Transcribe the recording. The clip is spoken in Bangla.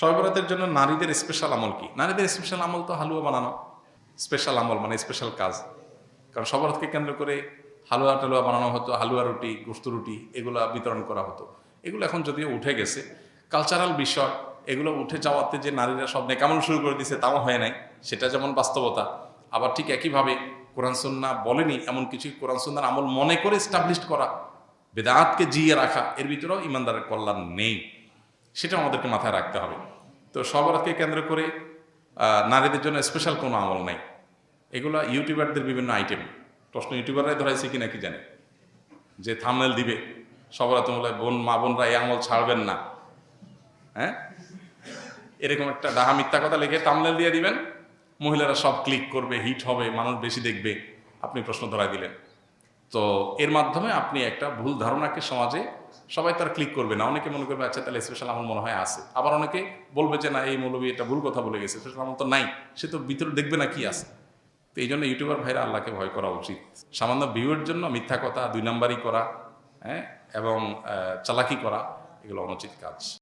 সর্বরাতের জন্য নারীদের স্পেশাল আমল কি? নারীদের স্পেশাল আমল তো হালুয়া বানানো। স্পেশাল আমল মানে স্পেশাল কাজ। কারণ সবরাতকে কেন্দ্র করে হালুয়া টালুয়া বানানো হতো, হালুয়া রুটি, গোস্ত রুটি, এগুলো বিতরণ করা হতো। এগুলো এখন যদিও উঠে গেছে কালচারাল বিষয়, এগুলো উঠে যাওয়াতে যে নারীরা সব নেকামল শুরু করে দিছে তাও হয় নাই, সেটা যেমন বাস্তবতা, আবার ঠিক একইভাবে কোরআন সন্না বলেনি এমন কিছু কোরআন সন্ন্যার আমল মনে করে স্টাবলিশ করা, বেদাতকে জিয়ে রাখা, এর ভিতরেও ইমানদারের কল্যাণ নেই। সেটা আমাদেরকে মাথায় রাখতে হবে। তো সবরাতকে কেন্দ্র করে নারীদের জন্য স্পেশাল কোনো আমল নাই। এগুলো ইউটিউবারদের বিভিন্ন আইটেম প্রশ্ন ইউটিউবাররাই ধরাইছে কিনা কি জানে? যে থামনেল দিবে সবরাত বলে বোন, মা, বোনরা এই আমল ছাড়বেন না। হ্যাঁ? এরকম একটা ডাহা মিথ্যা কথা লিখে থামনেল দিয়ে দিবেন। মহিলারা সব ক্লিক করবে হিট হবে, মানুষ বেশি দেখবে। আপনি প্রশ্ন ধরাই দিলেন। তো এর মাধ্যমে আপনি একটা ভুল ধারণাকে সমাজে সবাই তার ক্লিক করবে না। অনেকে মনে করবে আচ্ছা তাহলে স্পেশাল আমার মনে হয় আছে। আবার অনেকে বলবে যে, না, এই মৌলবী এটা ভুল কথা বলে গেছে। স্পেশাল আমল তো নাই। সে তো ভিতরে দেখবে না কি আছে। তো এই জন্য ইউটিউবার ভাইরা আল্লাহকে ভয় করা উচিত। সামান্য ভিউয়ের জন্য মিথ্যা কথা, দুই নাম্বারই করা হ্যাঁ এবং চালাকি করা, এগুলো অনুচিত কাজ।